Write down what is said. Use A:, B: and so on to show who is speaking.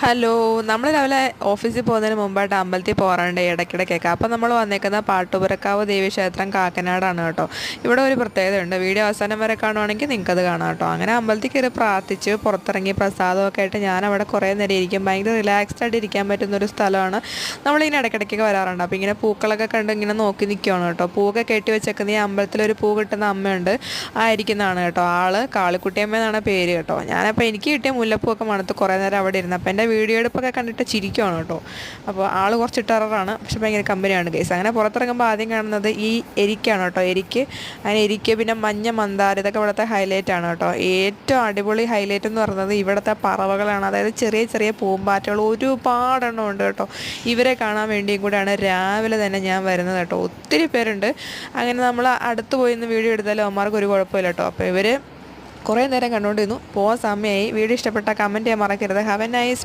A: Hello നമ്മൾ രാവിലെ ഓഫീസിൽ പോകുന്നതിന് മുമ്പായിട്ട് അമ്പലത്തിൽ പോകാറുണ്ട് ഇടയ്ക്കിടയ്ക്കൊക്കെ അപ്പോൾ നമ്മൾ വന്നേക്കുന്ന പാട്ടുപുരക്കാവ് ദേവീക്ഷേത്രം കാക്കനാടാണ് കേട്ടോ. ഇവിടെ ഒരു പ്രത്യേകതയുണ്ട്. വീഡിയോ അവസാനം വരെ കാണുവാണെങ്കിൽ നിങ്ങൾക്കത് കാണാം കേട്ടോ. അങ്ങനെ അമ്പലത്തിൽ കയറി പ്രാർത്ഥിച്ച് പുറത്തിറങ്ങി പ്രസാദമൊക്കെ ആയിട്ട് ഞാൻ അവിടെ കുറേ നേരം ഇരിക്കും. ഭയങ്കര റിലാക്സ്ഡ് ആയിട്ട് ഇരിക്കാൻ പറ്റുന്ന ഒരു സ്ഥലമാണ്. നമ്മളിങ്ങനെ ഇടയ്ക്കിടയ്ക്കൊക്കെ വരാറുണ്ട്. അപ്പോൾ ഇങ്ങനെ പൂക്കളൊക്കെ കണ്ട് ഇങ്ങനെ നോക്കി നിൽക്കുകയാണ് കേട്ടോ. പൂവൊക്കെ കെട്ടി വെച്ചേക്കുന്ന ഈ അമ്പലത്തിലൊരു പൂ കിട്ടുന്ന അമ്മയുണ്ട്. ആ ഇരിക്കുന്നതാണ് കേട്ടോ ആൾ. കാളിക്കുട്ടിയമ്മ എന്നാണ് പേര് കേട്ടോ. ഞാനപ്പോൾ എനിക്ക് കിട്ടിയ മുല്ലപ്പൂവൊക്കെ മണത്ത് കുറേ നേരം അവിടെ ഇരുന്നു. അപ്പോൾ എന്റെ വീഡിയോ എടുപ്പൊക്കെ കണ്ടിട്ട് ചിരിക്കുവാണ് കേട്ടോ. അപ്പോൾ ആൾ കുറച്ച് ടെററാണ്. പക്ഷെ ഭയങ്കര കമ്പനിയാണ് കേസ് അങ്ങനെ പുറത്തിറങ്ങുമ്പോൾ ആദ്യം കാണുന്നത് ഈ എരിക്കാണ് കേട്ടോ. എരിക്ക് അങ്ങനെ എരിക്ക് പിന്നെ മഞ്ഞ മന്ദാര ഇതൊക്കെ ഇവിടുത്തെ ഹൈലൈറ്റ് ആണ് കേട്ടോ. ഏറ്റവും അടിപൊളി ഹൈലൈറ്റ് എന്ന് പറയുന്നത് ഇവിടുത്തെ പറവകളാണ്. അതായത് ചെറിയ ചെറിയ പൂമ്പാറ്റകൾ ഒരുപാടെണ്ണം ഉണ്ട് കേട്ടോ. ഇവരെ കാണാൻ വേണ്ടിയും കൂടെയാണ് രാവിലെ തന്നെ ഞാൻ വരുന്നത് കേട്ടോ. ഒത്തിരി പേരുണ്ട്. അങ്ങനെ നമ്മൾ അടുത്ത് പോയി നിന്ന് വീഡിയോ എടുത്താലും അവന്മാർക്ക് ഒരു കുഴപ്പമില്ല കേട്ടോ. അപ്പോൾ ഇവർ കുറേ നേരം കണ്ടുകൊണ്ടിരുന്നു. പോകാൻ സമയമായി. വീഡിയോ ഇഷ്ടപ്പെട്ട കമന്റ് ചെയ്യാൻ മറക്കരുത്. Have A nice